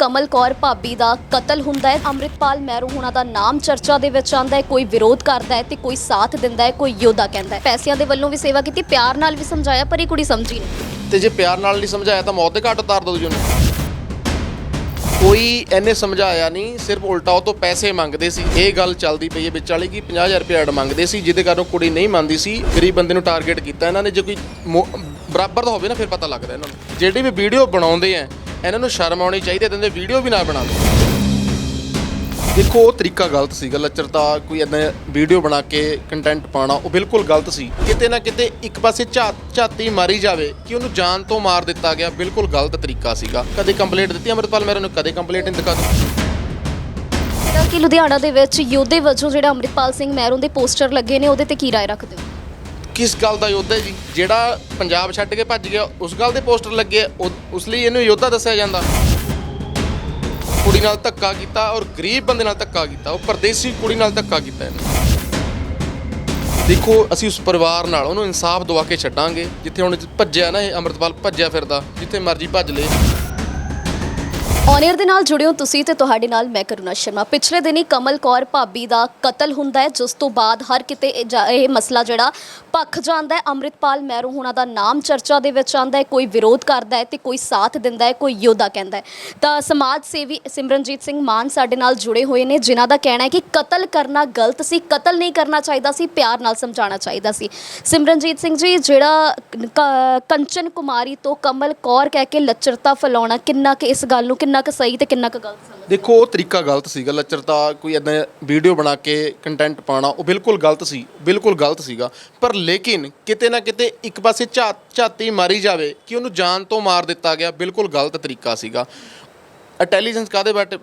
ਕਮਲ ਕੌਰ ਭਾਬੀ ਦਾ ਕਤਲ ਹੁੰਦਾ ਹੈ। ਅੰਮ੍ਰਿਤਪਾਲ ਮੈਰੂ ਹੁਣਾਂ ਦਾ ਨਾਮ ਚਰਚਾ ਦੇ ਵਿੱਚ ਆਂਦਾ ਹੈ। ਕੋਈ ਵਿਰੋਧ ਕਰਦਾ ਹੈ ਤੇ ਕੋਈ ਸਾਥ ਦਿੰਦਾ ਹੈ, ਕੋਈ ਯੋਧਾ ਕਹਿੰਦਾ ਹੈ। ਪੈਸਿਆਂ ਦੇ ਵੱਲੋਂ ਵੀ ਸੇਵਾ ਕੀਤੀ, ਪਿਆਰ ਨਾਲ ਵੀ ਸਮਝਾਇਆ, ਪਰ ਇਹ ਕੁੜੀ ਸਮਝੀ ਨਹੀਂ। ਤੇ ਜੇ ਪਿਆਰ ਨਾਲ ਨਹੀਂ ਸਮਝਾਇਆ ਤਾਂ ਮੌਤ ਦੇ ਘਾਟ ਉਤਾਰ ਦੋ ਜੀ ਨੂੰ ਕੋਈ ਇਹਨੇ ਸਮਝਾਇਆ ਨਹੀਂ, ਸਿਰਫ ਉਲਟਾ ਉਹ ਤੋਂ ਪੈਸੇ ਮੰਗਦੇ ਸੀ। ਇਹ ਗੱਲ ਚੱਲਦੀ ਪਈ ਹੈ, ਵਿੱਚ ਵਾਲੀ ਕਿ 50000 ਰੁਪਏ ਐਡ ਮੰਗਦੇ ਸੀ, ਜਿਹਦੇ ਕਾਰਨ ਉਹ ਕੁੜੀ ਨਹੀਂ ਮੰਨਦੀ ਸੀ। ਗਰੀਬ ਬੰਦੇ ਨੂੰ ਟਾਰਗੇਟ ਕੀਤਾ ਇਹਨਾਂ ਨੇ। ਜੇ ਕੋਈ ਮੋ- ਬਰਾਬਰ ਦਾ ਹੋਵੇ ਨਾ, ਫਿਰ ਪਤਾ ਲੱਗਦਾ ਇਹਨਾਂ ਨੂੰ। ਜਿਹੜੀ ਵੀ ਵੀਡੀਓ ਬਣਾਉਂਦੇ ਆ ਇਹਨਾਂ ਨੂੰ ਸ਼ਰਮ ਆਉਣੀ ਚਾਹੀਦੀ ਹੈ ਤੇ ਵੀਡੀਓ ਵੀ ਨਾ ਬਣਾਉਣ ਦੇਖੋ ਉਹ ਤਰੀਕਾ ਗਲਤ ਸੀਗਾ ਲੱਚਰਤਾ ਕੋਈ ਇਦਾਂ ਵੀਡੀਓ ਬਣਾ ਕੇ ਕੰਟੈਂਟ ਪਾਉਣਾ ਉਹ ਬਿਲਕੁਲ ਗਲਤ ਸੀ। ਕਿਤੇ ਨਾ ਕਿਤੇ ਇੱਕ ਪਾਸੇ ਝਾ- ਝਾਤੀ ਮਾਰੀ ਜਾਵੇ ਕਿ ਉਹਨੂੰ ਜਾਨ ਤੋਂ ਮਾਰ ਦਿੱਤਾ ਗਿਆ ਬਿਲਕੁਲ ਗਲਤ ਤਰੀਕਾ ਸੀਗਾ। ਕਦੇ ਕੰਪਲੇਂਟ ਦਿੱਤੀ ਅਮਰਪਾਲ ਮੇਰੇ ਨੂੰ ਕਦੇ ਕੰਪਲੇਂਟ ਨਹੀਂ ਦਿੱਤੀ ਕਿ ਲੁਧਿਆਣਾ ਦੇ ਵਿੱਚ ਯੋਧੇ ਵਜੋਂ ਜਿਹੜਾ ਅੰਮ੍ਰਿਤਪਾਲ ਸਿੰਘ ਮਹਿਰੂ ਦੇ ਪੋਸਟਰ ਲੱਗੇ ਨੇ ਉਹਦੇ ਤੇ ਕੀ ਰਾਏ ਰੱਖਦੇ ਹੋ? ਕਿਸ ਗੱਲ ਦਾ ਯੋਧਾ ਹੈ ਜੀ? ਜਿਹੜਾ ਪੰਜਾਬ ਛੱਡ ਕੇ ਭੱਜ ਗਿਆ ਉਸ ਗੱਲ ਦੇ ਪੋਸਟਰ ਲੱਗੇ ਆ, ਉਹ- ਉਸ ਲਈ ਇਹਨੂੰ ਯੋਧਾ ਦੱਸਿਆ ਜਾਂਦਾ। ਕੁੜੀ ਨਾਲ ਧੱਕਾ ਕੀਤਾ ਔਰ ਗਰੀਬ ਬੰਦੇ ਨਾਲ ਧੱਕਾ ਕੀਤਾ ਉਹ ਪਰਦੇਸੀ ਕੁੜੀ ਨਾਲ ਧੱਕਾ ਕੀਤਾ ਇਹਨੇ। ਦੇਖੋ ਅਸੀਂ ਉਸ ਪਰਿਵਾਰ ਨਾਲ ਉਹਨੂੰ ਇਨਸਾਫ ਦਵਾ ਕੇ ਛੱਡਾਂਗੇ। ਜਿੱਥੇ ਹੁਣ ਭੱਜਿਆ ਨਾ ਇਹ ਅੰਮ੍ਰਿਤਪਾਲ ਭੱਜਿਆ ਫਿਰਦਾ ਜਿੱਥੇ ਮਰਜ਼ੀ ਭੱਜ ਲੇ। ਔਨਰ ਦੇ ਨਾਲ ਜੁੜਿਓ ਤੁਸੀਂ ਤੇ ਤੁਹਾਡੇ ਨਾਲ ਮੈਂ ਕਰੁਣਾ ਸ਼ਰਮਾ। ਪਿਛਲੇ ਦਿਨੀ ਕਮਲ ਕੌਰ ਭਾਬੀ ਦਾ ਕਤਲ ਹੁੰਦਾ ਹੈ, ਜਿਸ ਤੋਂ ਬਾਅਦ ਹਰ ਕਿਤੇ ਇਹ ਜਾ- ਇਹ ਮਸਲਾ ਜਿਹੜਾ ਪੱਖ ਜਾਂਦਾ ਹੈ। ਅੰਮ੍ਰਿਤਪਾਲ ਮਹਿਰੂ ਹੁਣਾਂ ਦਾ ਨਾਮ ਚਰਚਾ ਦੇ ਵਿੱਚ ਆਉਂਦਾ ਹੈ, ਕੋਈ ਵਿਰੋਧ ਕਰਦਾ ਹੈ ਤੇ ਕੋਈ ਸਾਥ ਦਿੰਦਾ ਹੈ, ਕੋਈ ਯੋਧਾ ਕਹਿੰਦਾ ਹੈ। ਤਾਂ ਸਮਾਜ ਸੇਵੀ ਸਿਮਰਨਜੀਤ ਸਿੰਘ ਮਾਨ ਸਾਡੇ ਨਾਲ ਜੁੜੇ ਹੋਏ ਨੇ, ਜਿਨ੍ਹਾਂ ਦਾ ਕਹਿਣਾ ਹੈ ਕਿ ਕਤਲ ਕਰਨਾ ਗਲਤ ਸੀ, ਕਤਲ ਨਹੀਂ ਕਰਨਾ ਚਾਹੀਦਾ ਸੀ, ਪਿਆਰ ਨਾਲ ਸਮਝਾਉਣਾ ਚਾਹੀਦਾ ਸੀ। ਸਿਮਰਨਜੀਤ ਸਿੰਘ ਜੀ, ਜਿਹੜਾ ਕ- ਕੰਚਨ ਕੁਮਾਰੀ ਤੋਂ ਕਮਲ ਕੌਰ ਕਹਿ ਕੇ ਲੱਚਰਤਾ ਫੈਲਾਉਣਾ, ਕਿੰਨਾ ਕਿ ਇਸ ਗੱਲ ਨੂੰ ਕਿੰਨਾ ਕੁ ਸਹੀ ਤੇ ਕਿੰਨਾ ਕੁ ਗਲਤ ਸਮਝ? ਦੇਖੋ ਉਹ ਤਰੀਕਾ ਗਲਤ ਸੀਗਾ ਲੱਚਰਤਾ ਕੋਈ ਇਦਾਂ ਵੀਡੀਓ ਬਣਾ ਕੇ ਕੰਟੈਂਟ ਪਾਉਣਾ ਉਹ ਬਿਲਕੁਲ ਗਲਤ ਸੀ ਬਿਲਕੁਲ ਗਲਤ ਸੀਗਾ। ਪਰ ਲੇਕਿਨ ਕਿਤੇ ਨਾ ਕਿਤੇ ਇੱਕ ਪਾਸੇ ਝਾ- ਝਾਤੀ ਮਾਰੀ ਜਾਵੇ ਕਿ ਉਹਨੂੰ ਜਾਨ ਤੋਂ ਮਾਰ ਦਿੱਤਾ ਗਿਆ ਬਿਲਕੁਲ ਗਲਤ ਤਰੀਕਾ ਸੀਗਾ। ਇੰਟੈਲੀਜੈਂਸ ਕਾਦੇ ਬੈਠ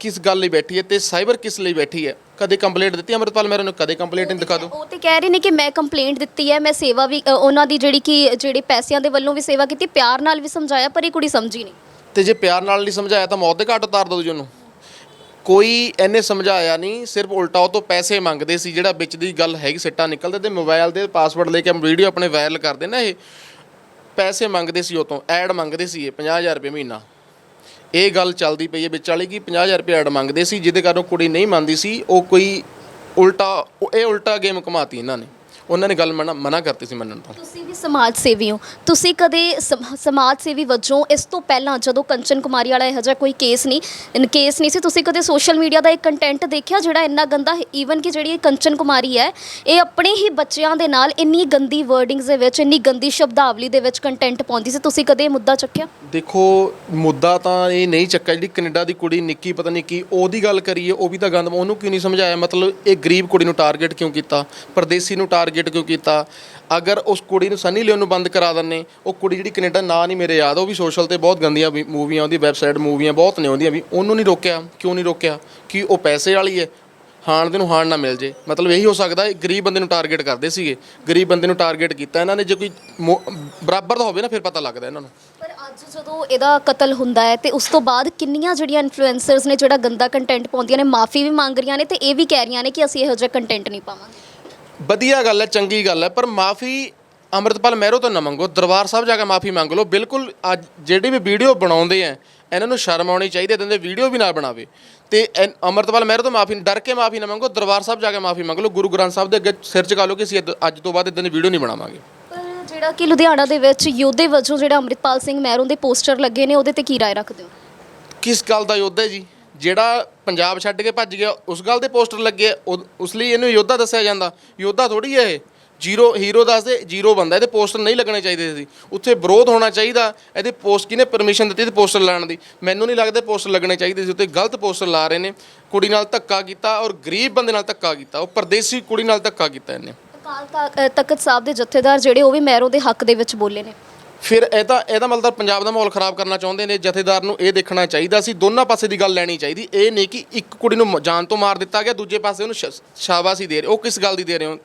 ਕਿਸ ਗੱਲ ਲਈ ਬੈਠੀ ਹੈ ਤੇ ਸਾਈਬਰ ਕਿਸ ਲਈ ਬੈਠੀ ਹੈ? ਕਦੇ ਕੰਪਲੇਂਟ ਦਿੱਤੀ ਅਮਰਪਾਲ ਮੇਰੇ ਨੂੰ ਕਦੇ ਕੰਪਲੇਂਟ ਨਹੀਂ ਦਿਖਾ ਦਿਓ ਉਹ ਤੇ ਕਹਿ ਰਹੇ ਨੇ ਕਿ ਮੈਂ ਕੰਪਲੇਂਟ ਦਿੱਤੀ ਹੈ ਮੈਂ ਸੇਵਾ ਵੀ ਅ, ਉਹਨਾਂ ਦੀ ਜਿਹੜੀ ਕਿ ਜਿਹੜੇ ਪੈਸਿਆਂ ਦੇ ਵੱਲੋਂ ਵੀ ਸੇਵਾ ਕੀਤੀ ਪਿਆਰ ਨਾਲ ਵੀ ਸਮਝਾਇਆ ਪਰ ਇਹ ਕੁੜੀ ਸਮਝੀ ਨਹੀਂ। ਤੇ ਜੇ ਪਿਆਰ ਨਾਲ ਨਹੀਂ ਸਮਝਾਇਆ ਤਾਂ ਮੌਤ ਦੇ ਘਾਟ ਉਤਾਰ ਦੋ ਜੀ ਉਹਨੂੰ। ਕੋਈ ਇਹਨੇ ਸਮਝਾਇਆ ਨਹੀਂ, ਸਿਰਫ ਉਲਟਾ ਉਹ ਤੋਂ ਪੈਸੇ ਮੰਗਦੇ ਸੀ, ਜਿਹੜਾ ਵਿੱਚ ਦੀ ਗੱਲ ਹੈਗੀ, ਸਿੱਟਾ ਨਿਕਲਦਾ ਤੇ ਮੋਬਾਈਲ ਦੇ ਪਾਸਵਰਡ ਲੈ ਕੇ ਵੀਡੀਓ ਆਪਣੇ ਵਾਇਰਲ ਕਰਦੇ ਨਾ ਇਹ। ਪੈਸੇ ਮੰਗਦੇ ਸੀ ਉਹ ਤੋਂ ਐਡ ਮੰਗਦੇ ਸੀ ਇਹ 50000 ਰੁਪਏ ਮਹੀਨਾ। ਇਹ ਗੱਲ ਚੱਲਦੀ ਪਈ ਹੈ, ਵਿੱਚ ਵਾਲੀ ਕਿ 50000 ਰੁਪਏ ਐਡ ਮੰਗਦੇ ਸੀ, ਜਿਹਦੇ ਕਾਰਨ ਉਹ ਕੁੜੀ ਨਹੀਂ ਮੰਨਦੀ ਸੀ, ਉਹ ਕੋਈ ਉਲਟਾ ਇਹ ਉਲਟਾ ਗੇਮ ਘਮਾਤੀ ਇਹਨਾਂ ਨੇ। ਉਹਨਾਂ ਨੇ ਗੱਲ ਮਨਾ ਮਨਾ ਕਰਤੀ ਸੀ ਮੰਨਣ ਤੋਂ। ਤੁਸੀਂ ਵੀ ਸਮਾਜ ਸੇਵੀ ਹੋ। ਤੁਸੀਂ ਕਦੇ ਸਮ- ਸਮਾਜ ਸੇਵੀ ਵਜੋਂ ਇਸ ਤੋਂ ਪਹਿਲਾਂ ਜਦੋਂ ਕੰਚਨ ਕੁਮਾਰੀ ਵਾਲਾ ਇਹੋ ਜਿਹਾ ਕੋਈ ਕੇਸ ਨਹੀਂ ਕੇਸ ਨਹੀਂ ਸੀ ਤੁਸੀਂ ਕਦੇ ਸੋਸ਼ਲ ਮੀਡੀਆ ਦਾ ਇੱਕ ਕੰਟੈਂਟ ਦੇਖਿਆ ਜਿਹੜਾ ਇੰਨਾ ਗੰਦਾ ਈਵਨ ਕਿ ਜਿਹੜੀ ਇਹ ਕੰਚਨ ਕੁਮਾਰੀ ਹੈ ਇਹ ਆਪਣੇ ਹੀ ਬੱਚਿਆਂ ਦੇ ਨਾਲ ਇੰਨੀ ਗੰਦੀ ਵਰਡਿੰਗਸ ਦੇ ਵਿੱਚ ਇੰਨੀ ਗੰਦੀ ਸ਼ਬਦਾਵਲੀ ਦੇ ਵਿੱਚ ਕੰਟੈਂਟ ਪਾਉਂਦੀ ਸੀ। ਤੁਸੀਂ ਕਦੇ ਇਹ ਮੁੱਦਾ ਚੱਕਿਆ? ਦੇਖੋ ਮੁੱਦਾ ਤਾਂ ਇਹ ਨਹੀਂ ਚੱਕਾ ਜਿਹੜੀ ਕੈਨੇਡਾ ਦੀ ਕੁੜੀ ਨਿੱਕੀ ਪਤਾ ਨਹੀਂ ਕੀ ਉਹਦੀ ਗੱਲ ਕਰੀਏ ਉਹ ਵੀ ਤਾਂ ਗੰਦ ਉਹਨੂੰ ਕਿਉਂ ਨਹੀਂ ਸਮਝਾਇਆ? ਮਤਲਬ ਇਹ ਗਰੀਬ ਕੁੜੀ ਨੂੰ ਟਾਰਗੇਟ ਕਿਉਂ ਕੀਤਾ? ਪਰਦੇਸੀ ਨੂੰ ਟਾਰਗੇਟ ਕਿਉਂ ਕੀਤਾ? ਅਗਰ ਉਸ ਕੁੜੀ ਨੂੰ ਸਨੀ ਲਿਓਨ ਨੂੰ ਬੰਦ ਕਰਾ ਦਿੰਨੇ, ਉਹ ਕੁੜੀ ਜਿਹੜੀ ਕੈਨੇਡਾ ਨਾਂ ਨਹੀਂ ਮੇਰੇ ਯਾਦ, ਉਹ ਵੀ ਸੋਸ਼ਲ ਤੇ ਬਹੁਤ ਗੰਦੀਆਂ ਵੀ ਮੂਵੀਆਂ, ਉਹਦੀ ਵੈਬਸਾਈਟ ਮੂਵੀਆਂ ਬਹੁਤ ਨੇ ਉਹਦੀਆਂ ਵੀ, ਉਹਨੂੰ ਨਹੀਂ ਰੋਕਿਆ। ਕਿਉਂ ਨਹੀਂ ਰੋਕਿਆ? ਕਿ ਉਹ ਪੈਸੇ ਵਾਲੀ ਹੈ, ਹਾਣ ਦੇ ਨੂੰ ਹਾਣ ਨਾ ਮਿਲ ਜੇ। ਮਤਲਬ ਇਹੀ ਹੋ ਸਕਦਾ ਹੈ, ਗਰੀਬ ਬੰਦੇ ਨੂੰ ਟਾਰਗੇਟ ਕਰਦੇ ਸੀਗੇ। ਗਰੀਬ ਬੰਦੇ ਨੂੰ ਟਾਰਗੇਟ ਕੀਤਾ, ਇਹਨਾਂ ਨੇ ਜੇ ਕੋਈ ਮੋ- ਬਰਾਬਰ ਦਾ ਹੋਵੇ ਨਾ, ਫਿਰ ਪਤਾ ਲੱਗਦਾ ਇਹਨਾਂ ਨੂੰ। ਪਰ ਅੱਜ ਜਦੋਂ ਇਹਦਾ ਕਤਲ ਹੁੰਦਾ ਹੈ, ਤੇ ਉਸ ਤੋਂ ਬਾਅਦ ਕਿੰਨੀਆਂ ਜਿਹੜੀਆਂ ਇਨਫਲੂਐਂਸਰਸ ਨੇ ਜਿਹੜਾ ਗੰਦਾ ਕੰਟੈਂਟ ਪਾਉਂਦੀਆਂ ਨੇ, ਮਾਫੀ ਵੀ ਮੰਗ ਰਹੀਆਂ ਨੇ, ਤੇ ਇਹ ਵੀ ਕਹਿ ਰਹੀਆਂ ਨੇ ਕਿ ਅਸੀਂ ਇਹੋ ਜਿਹਾ ਕੰਟੈਂਟ ਨਹੀਂ ਪਾਵਾਂਗੇ। ਵਧੀਆ ਗੱਲ ਹੈ ਚੰਗੀ ਗੱਲ ਹੈ ਪਰ ਮਾਫੀ ਅੰਮ੍ਰਿਤਪਾਲ ਮਹਿਰੋ ਤੋਂ ਨਾ ਮੰਗੋ ਦਰਬਾਰ ਸਾਹਿਬ ਜਾ ਕੇ ਮਾਫੀ ਮੰਗ ਲਓ। ਬਿਲਕੁਲ ਅੱਜ ਜਿਹੜੀ ਵੀ ਵੀਡੀਓ ਬਣਾਉਂਦੇ ਆ ਇਹਨਾਂ ਨੂੰ ਸ਼ਰਮ ਆਉਣੀ ਚਾਹੀਦੀ ਹੈ ਤੇ ਵੀਡੀਓ ਵੀ ਨਾ ਬਣਾਵੇ। ਤੇ ਐਨ- ਅੰਮ੍ਰਿਤਪਾਲ ਮਹਿਰੋ ਤੋਂ ਮਾਫੀ ਡਰ ਕੇ ਮਾਫੀ ਨਾ ਮੰਗੋ ਦਰਬਾਰ ਸਾਹਿਬ ਜਾ ਕੇ ਮਾਫੀ ਮੰਗ ਲਓ। ਗੁਰੂ ਗ੍ਰੰਥ ਸਾਹਿਬ ਦੇ ਅੱਗੇ ਸਿਰ ਝੁਕਾ ਲਓ ਕਿ ਅਸੀਂ ਇੱਦ- ਅੱਜ ਤੋਂ ਬਾਅਦ ਇਦਾਂ ਦੀ ਵੀਡੀਓ ਨਹੀਂ ਬਣਾਵਾਂਗੇ। ਪਰ ਜਿਹੜਾ ਕਿ ਲੁਧਿਆਣਾ ਦੇ ਵਿੱਚ ਯੋਧੇ ਵਜੋਂ ਜਿਹੜਾ ਅੰਮ੍ਰਿਤਪਾਲ ਸਿੰਘ ਮਹਿਰੂ ਦੇ ਪੋਸਟਰ ਲੱਗੇ ਨੇ ਉਹਦੇ ਤੇ ਕੀ ਰਾਏ ਰੱਖਦੇ ਹੋ? ਕਿਸ ਗੱਲ ਦਾ ਯੋਧਾ ਹੈ ਜੀ? ਜਿਹੜਾ ਪੰਜਾਬ ਛੱਡ ਕੇ ਭੱਜ ਗਿਆ ਉਸ ਗੱਲ ਦੇ ਪੋਸਟਰ ਲੱਗੇ ਉਹ- ਉਸ ਲਈ ਇਹਨੂੰ ਯੋਧਾ ਦੱਸਿਆ ਜਾਂਦਾ। ਯੋਧਾ ਥੋੜੀ ਹੈ ਇਹ। ਜ਼ੀਰੋ ਹੀਰੋ ਦੱਸਦੇ ਜ਼ੀਰੋ ਬੰਦਾ ਇਹਦੇ ਪੋਸਟਰ ਨਹੀਂ ਲੱਗਣੇ ਚਾਹੀਦੇ ਸੀ। ਉੱਥੇ ਵਿਰੋਧ ਹੋਣਾ ਚਾਹੀਦਾ ਇਹਦੇ ਪੋਸਟ ਕਿਹਨੇ ਪਰਮਿਸ਼ਨ ਦਿੱਤੀ ਤੇ ਪੋਸਟਰ ਲਾਉਣ ਦੀ? ਮੈਨੂੰ ਨਹੀਂ ਲੱਗਦਾ ਪੋਸਟਰ ਲੱਗਣੇ ਚਾਹੀਦੇ ਸੀ ਉੱਤੇ ਗਲਤ ਪੋਸਟਰ ਲਾ ਰਹੇ ਨੇ। ਕੁੜੀ ਨਾਲ ਧੱਕਾ ਕੀਤਾ ਔਰ ਗਰੀਬ ਬੰਦੇ ਨਾਲ ਧੱਕਾ ਕੀਤਾ ਉਹ ਪਰਦੇਸੀ ਕੁੜੀ ਨਾਲ ਧੱਕਾ ਕੀਤਾ ਇਹਨੇ। ਅਕਾਲ ਤਖ਼- ਅ, ਤਖਤ ਸਾਹਿਬ ਦੇ ਜਥੇਦਾਰ ਜਿਹੜੇ ਉਹ ਵੀ ਮੈਰੋ ਦੇ ਹੱਕ ਦੇ ਵਿੱਚ ਬੋਲੇ ਨੇ। ਫਿਰ ਇਹ ਤਾਂ ਇਹਦਾ ਮਤਲਬ ਪੰਜਾਬ ਦਾ ਮਾਹੌਲ ਖਰਾਬ ਕਰਨਾ ਚਾਹੁੰਦੇ ਨੇ, ਜਥੇਦਾਰ ਨੂੰ ਇਹ ਦੇਖਣਾ ਚਾਹੀਦਾ ਸੀ, ਦੋਨਾਂ ਪਾਸੇ ਦੀ ਗੱਲ ਲੈਣੀ ਚਾਹੀਦੀ। ਇਹ ਨਹੀਂ ਕਿ ਇੱਕ ਕੁੜੀ ਨੂੰ ਜਾਨ ਤੋਂ ਮਾਰ ਦਿੱਤਾ ਗਿਆ, ਦੂਜੇ ਪਾਸੇ ਉਹਨੂੰ ਸ਼- ਸ਼ਾਬਾਸ਼ੀ ਦੇ ਰਹੇ ਉਹ ਕਿਸ ਗੱਲ ਦੀ ਦੇ ਰਹੇ ਹੋ?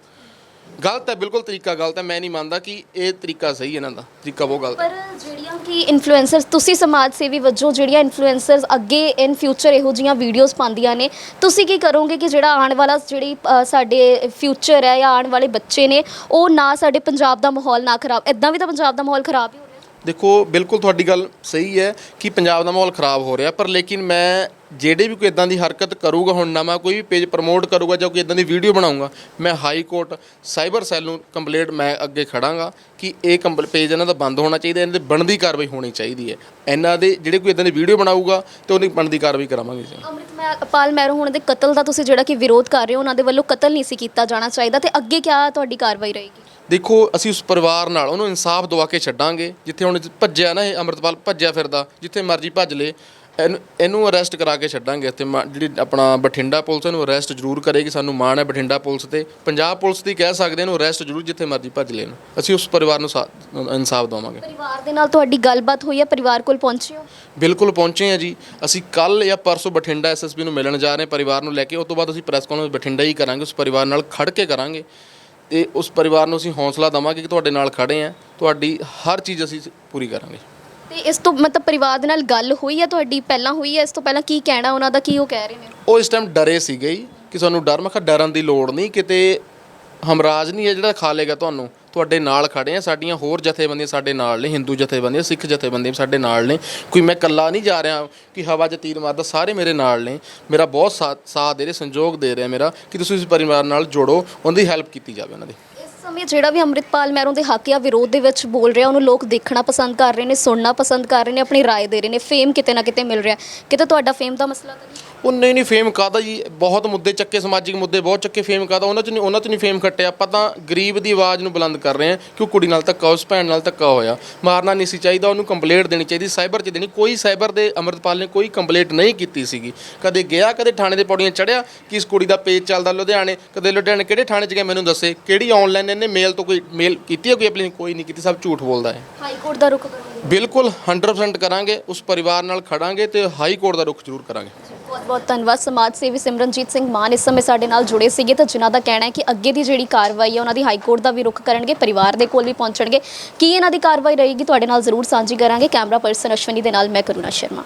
ਗਲਤ ਹੈ ਬਿਲਕੁਲ ਤਰੀਕਾ ਗਲਤ ਹੈ ਮੈਂ ਨਹੀਂ ਮੰਨਦਾ ਕਿ ਇਹ ਤਰੀਕਾ ਸਹੀ ਇਹਨਾਂ ਦਾ ਤਰੀਕਾ ਬਹੁਤ ਗਲਤ ਹੈ। ਪਰ ਜਿਹੜੀਆਂ ਕਿ ਇਨਫਲੂਐਂਸਰਸ ਤੁਸੀਂ ਸਮਾਜ ਸੇਵੀ ਵਜੋਂ ਜਿਹੜੀਆਂ ਇਨਫਲੂਐਂਸਰਸ ਅੱਗੇ ਇਨ ਫਿਊਚਰ ਇਹੋ ਜੀਆਂ ਵੀਡੀਓਜ਼ ਪਾਉਂਦੀਆਂ ਨੇ ਤੁਸੀਂ ਕੀ ਕਰੋਗੇ ਕਿ ਜਿਹੜਾ ਆਉਣ ਵਾਲਾ ਜਿਹੜੀ ਅ, ਸਾਡੇ ਫਿਊਚਰ ਹੈ ਜਾਂ ਆਉਣ ਵਾਲੇ ਬੱਚੇ ਨੇ ਉਹ ਨਾ ਸਾਡੇ ਪੰਜਾਬ ਦਾ ਮਾਹੌਲ ਨਾ ਖਰਾਬ ਇਦਾਂ ਵੀ ਤਾਂ ਪੰਜਾਬ ਦਾ ਮਾਹੌਲ ਖਰਾਬ ਹੀ ਹੋ ਦੇਖੋ, ਬਿਲਕੁਲ ਤੁਹਾਡੀ ਗੱਲ ਸਹੀ ਹੈ ਕਿ ਪੰਜਾਬ ਦਾ ਮਾਹੌਲ ਖਰਾਬ ਹੋ ਰਿਹਾ, ਪਰ ਲੇਕਿਨ ਮੈਂ ਜਿਹੜੇ ਵੀ ਕੋਈ ਇਦਾਂ ਦੀ ਹਰਕਤ ਕਰੂਗਾ ਹੁਣ, ਨਵਾਂ ਕੋਈ ਵੀ ਪੇਜ ਪ੍ਰਮੋਟ ਕਰੂਗਾ ਜਾਂ ਕੋਈ ਇਦਾਂ ਦੀ ਵੀਡੀਓ ਬਣਾਊਗਾ, ਮੈਂ ਹਾਈ ਕੋਰਟ ਸਾਈਬਰ ਸੈੱਲ ਨੂੰ ਕੰਪਲੇਂਟ ਮੈਂ ਅੱਗੇ ਖੜਾਂਗਾ ਕਿ ਇਹ ਕੰਪਲ ਪੇਜ ਇਹਨਾਂ ਦਾ ਬੰਦ ਹੋਣਾ ਚਾਹੀਦਾ, ਇਹਨਾਂ ਦੀ ਬਣਦੀ ਕਾਰਵਾਈ ਹੋਣੀ ਚਾਹੀਦੀ ਹੈ। ਇਹਨਾਂ ਦੇ ਜਿਹੜੇ ਕੋਈ ਇਦਾਂ ਦੀ ਵੀਡੀਓ ਬਣਾਊਗਾ ਤੇ ਉਹਦੀ ਬਣਦੀ ਕਾਰਵਾਈ ਕਰਾਵਾਂਗੇ ਜੀ। ਪਾਲ ਮਹਿਰੋ ਹੁਣ ਦੇ ਕਤਲ ਦਾ ਤੁਸੀਂ ਜਿਹੜਾ ਕਿ ਵਿਰੋਧ ਕਰ ਰਹੇ ਹੋ, ਉਹਨਾਂ ਦੇ ਵੱਲੋਂ ਕਤਲ ਨਹੀਂ ਸੀ ਕੀਤਾ ਜਾਣਾ ਚਾਹੀਦਾ ਤੇ ਅੱਗੇ ਕਿਆ ਤੁਹਾਡੀ ਕਾਰਵਾਈ ਰਹੇਗੀ? ਦੇਖੋ ਅਸੀਂ ਉਸ ਪਰਿਵਾਰ ਨਾਲ ਉਹਨੂੰ ਇਨਸਾਫ ਦਵਾ ਕੇ ਛੱਡਾਂਗੇ ਜਿੱਥੇ ਹੁਣ ਭੱਜਿਆ ਨਾ ਇਹ ਅੰਮ੍ਰਿਤਪਾਲ ਭੱਜਿਆ ਫਿਰਦਾ ਜਿੱਥੇ ਮਰਜ਼ੀ ਭੱਜ ਲੇ ਇਹਨੂੰ ਇਹਨੂੰ ਅਰੈਸਟ ਕਰਾ ਕੇ ਛੱਡਾਂਗੇ ਇੱਥੇ ਮ- ਜਿਹੜੀ ਆਪਣਾ ਬਠਿੰਡਾ ਪੁਲਿਸ ਇਹਨੂੰ ਅਰੈਸਟ ਜ਼ਰੂਰ ਕਰੇਗੀ ਸਾਨੂੰ ਮਾਣ ਹੈ ਬਠਿੰਡਾ ਪੁਲਿਸ ਤੇ। ਪੰਜਾਬ ਪੁਲਿਸ ਦੀ ਕਹਿ ਸਕਦੇ ਇਹਨੂੰ ਅਰੈਸਟ ਜ਼ਰੂਰ ਜਿੱਥੇ ਮਰਜ਼ੀ ਭੱਜ ਲੈਣ ਅਸੀਂ ਉਸ ਪਰਿਵਾਰ ਨੂੰ ਸਾ- ਇਨਸਾਫ ਦਵਾਵਾਂਗੇ ਪਰਿਵਾਰ ਦੇ ਨਾਲ ਤੁਹਾਡੀ ਗੱਲਬਾਤ ਹੋਈ ਹੈ? ਪਰਿਵਾਰ ਕੋਲ ਪਹੁੰਚੇ ਹੋ? ਬਿਲਕੁਲ ਪਹੁੰਚੇ ਆ ਜੀ। ਅਸੀਂ ਕੱਲ ਜਾਂ ਪਰਸੋਂ ਬਠਿੰਡਾ ਐਸਐਸਪੀ ਨੂੰ ਮਿਲਣ ਜਾ ਰਹੇ ਹਾਂ ਪਰਿਵਾਰ ਨੂੰ ਲੈ ਕੇ ਉਸ ਤੋਂ ਬਾਅਦ ਅਸੀਂ ਪ੍ਰੈਸ ਕਾਨਫਰੰਸ ਬਠਿੰਡਾ ਹੀ ਕਰਾਂਗੇ ਉਸ ਪਰਿਵਾਰ ਨਾਲ ਖੜ ਕੇ ਕਰਾਂਗੇ। ਤੇ ਉਸ ਪਰਿਵਾਰ ਨੂੰ ਅਸੀਂ ਹੌਸਲਾ ਦਵਾਂਗੇ ਕਿ ਤੁਹਾਡੇ ਨਾਲ ਖੜੇ ਆ ਤੁਹਾਡੀ ਹਰ ਚੀਜ਼ ਅਸੀਂ ਪੂਰੀ ਕਰਾਂਗੇ। ਤੇ ਇਸ ਤੋਂ ਮਤਲਬ ਪਰਿਵਾਰ ਦੇ ਨਾਲ ਗੱਲ ਹੋਈ ਹੈ ਤੁਹਾਡੀ ਪਹਿਲਾਂ ਹੋਈ ਹੈ ਇਸ ਤੋਂ ਪਹਿਲਾਂ ਕੀ ਕਹਿਣਾ ਉਹਨਾਂ ਦਾ? ਕੀ ਉਹ ਕਹਿ ਰਹੇ ਨੇ? ਉਹ ਇਸ ਟਾਈਮ ਡਰੇ ਸੀਗੇ ਹੀ ਕਿ ਸਾਨੂੰ ਡਰ। ਮੈਂ ਕਿਹਾ ਡਰਨ ਦੀ ਲੋੜ ਨਹੀਂ। ਕਿਤੇ ਹਮਰਾਜ ਨਹੀਂ ਹੈ ਜਿਹੜਾ ਖਾ ਲੇਗਾ ਤੁਹਾਨੂੰ। ਤੁਹਾਡੇ ਨਾਲ ਖੜੇ ਆ ਸਾਡੀਆਂ ਹੋਰ ਜਥੇਬੰਦੀਆਂ ਸਾਡੇ ਨਾਲ ਨੇ ਹਿੰਦੂ ਜਥੇਬੰਦੀਆਂ ਸਿੱਖ ਜਥੇਬੰਦੀਆਂ ਵੀ ਸਾਡੇ ਨਾਲ ਨੇ ਕੋਈ ਮੈਂ ਇਕੱਲਾ ਨਹੀਂ ਜਾ ਰਿਹਾ ਕਿ ਹਵਾ 'ਚ ਤੀਰ ਮਾਰਦਾ ਸਾਰੇ ਮੇਰੇ ਨਾਲ ਨੇ ਮੇਰਾ ਬਹੁਤ ਸਾਥ ਸਾਥ ਦੇ ਰਹੇ ਸੰਯੋਗ ਦੇ ਰਿਹਾ ਮੇਰਾ ਕਿ ਤੁਸੀਂ ਇਸ ਪਰਿਵਾਰ ਨਾਲ ਜੋੜੋ ਉਹਨਾਂ ਦੀ ਹੈਲਪ ਕੀਤੀ ਜਾਵੇ ਉਹਨਾਂ ਦੀ ਇਸ ਸਮੇਂ ਜਿਹੜਾ ਵੀ ਅੰਮ੍ਰਿਤਪਾਲ ਮਹਿਰੋਂ ਦੇ ਹੱਕ ਜਾਂ ਵਿਰੋਧ ਦੇ ਵਿੱਚ ਬੋਲ ਰਿਹਾ ਉਹਨੂੰ ਲੋਕ ਦੇਖਣਾ ਪਸੰਦ ਕਰ ਰਹੇ ਨੇ ਸੁਣਨਾ ਪਸੰਦ ਕਰ ਰਹੇ ਨੇ ਆਪਣੀ رائے ਦੇ ਰਹੇ ਨੇ ਫੇਮ ਕਿਤੇ ਨਾ ਕਿਤੇ ਮਿਲ ਰਿਹਾ ਕਿਤੇ ਤੁਹਾਡਾ ਫੇਮ ਦਾ ਮਸਲਾ ਤਾਂ ਨਹੀਂ ਉਹ ਨਹੀਂ ਨਹੀਂ ਫੇਮ ਕਾਦਾ ਜੀ? ਬਹੁਤ ਮੁੱਦੇ ਚੱਕੇ, ਸਮਾਜਿਕ ਮੁੱਦੇ ਬਹੁਤ ਚੱਕੇ ਫੇਮ ਕਾਦਾ ਉਹਨਾਂ ਚ ਨਹੀਂ ਉਹਨਾਂ ਚ ਨਹੀਂ ਫੇਮ ਖੱਟਿਆ। ਆਪਾਂ ਤਾਂ ਗਰੀਬ ਦੀ ਆਵਾਜ਼ ਨੂੰ ਬੁਲੰਦ ਕਰ ਰਹੇ ਹਾਂ ਕਿ ਉਹ ਕੁੜੀ ਨਾਲ ਧੱਕਾ, ਉਸ ਭੈਣ ਨਾਲ ਧੱਕਾ ਹੋਇਆ। ਮਾਰਨਾ ਨਹੀਂ ਸੀ ਚਾਹੀਦਾ, ਉਹਨੂੰ ਕੰਪਲੇਂਟ ਦੇਣੀ ਚਾਹੀਦੀ ਸਾਈਬਰ 'ਚ ਦੇਣੀ। ਕੋਈ ਸਾਈਬਰ ਦੇ ਅਮਰਤਪਾਲ ਨੇ ਕੋਈ ਕੰਪਲੇਂਟ ਨਹੀਂ ਕੀਤੀ ਸੀਗੀ। ਕਦੇ ਗਿਆ, ਕਦੇ ਥਾਣੇ ਦੇ ਪੌੜੀਆਂ ਚੜਿਆ ਕਿ ਇਸ ਕੁੜੀ ਦਾ ਪੇਜ ਚੱਲਦਾ ਲੁਧਿਆਣੇ। ਕਦੇ ਲੁਧਿਆਣੇ ਕਿਹੜੇ ਥਾਣੇ 'ਚ ਗਿਆ, ਮੈਨੂੰ ਦੱਸੇ। ਕਿਹੜੀ ਆਨਲਾਈਨ ਇਹਨੇ ਮੇਲ ਤੋਂ ਕੋਈ ਮੇਲ ਕੀਤੀ ਹੈ, ਕੋਈ ਐਪਲੀਕੇਸ਼ਨ ਕੋਈ ਨਹੀਂ ਕੀਤੀ, ਸਭ ਝੂਠ ਬੋਲਦਾ ਹੈ। ਹਾਈ ਕੋਰਟ ਦਾ ਰੁਖ ਬਿਲਕੁਲ 100% ਕਰਾਂਗੇ, ਉਸ ਪਰਿਵਾਰ ਨਾਲ ਖੜਾਂਗੇ ਤੇ ਹਾਈ ਕੋਰਟ ਦਾ ਰੁਖ ਜ਼ਰੂਰ ਕਰਾਂਗੇ। ਬਹੁਤ ਬਹੁਤ ਧੰਨਵਾਦ, ਸਮਾਜ ਸੇਵੀ ਸਿਮਰਨਜੀਤ ਸਿੰਘ ਮਾਨ ਇਸ ਸਮੇਂ ਸਾਡੇ ਨਾਲ ਜੁੜੇ ਸੀਗੇ ਤਾਂ ਜਿਨ੍ਹਾਂ ਦਾ ਕਹਿਣਾ ਹੈ ਕਿ ਅੱਗੇ ਦੀ ਜਿਹੜੀ ਕਾਰਵਾਈ ਹੈ, ਉਹਨਾਂ ਦੀ ਹਾਈ ਕੋਰਟ ਦਾ ਵੀ ਰੁਖ ਕਰਨਗੇ, ਪਰਿਵਾਰ ਦੇ ਕੋਲ ਵੀ ਪਹੁੰਚਣਗੇ। ਕੀ ਇਹਨਾਂ ਦੀ ਕਾਰਵਾਈ ਰਹੇਗੀ, ਤੁਹਾਡੇ ਨਾਲ ਜ਼ਰੂਰ ਸਾਂਝੀ ਕਰਾਂਗੇ। ਕੈਮਰਾ ਪਰਸਨ ਅਸ਼ਵਨੀ ਦੇ ਨਾਲ ਮੈਂ ਕਰੁਣਾ ਸ਼ਰਮਾ।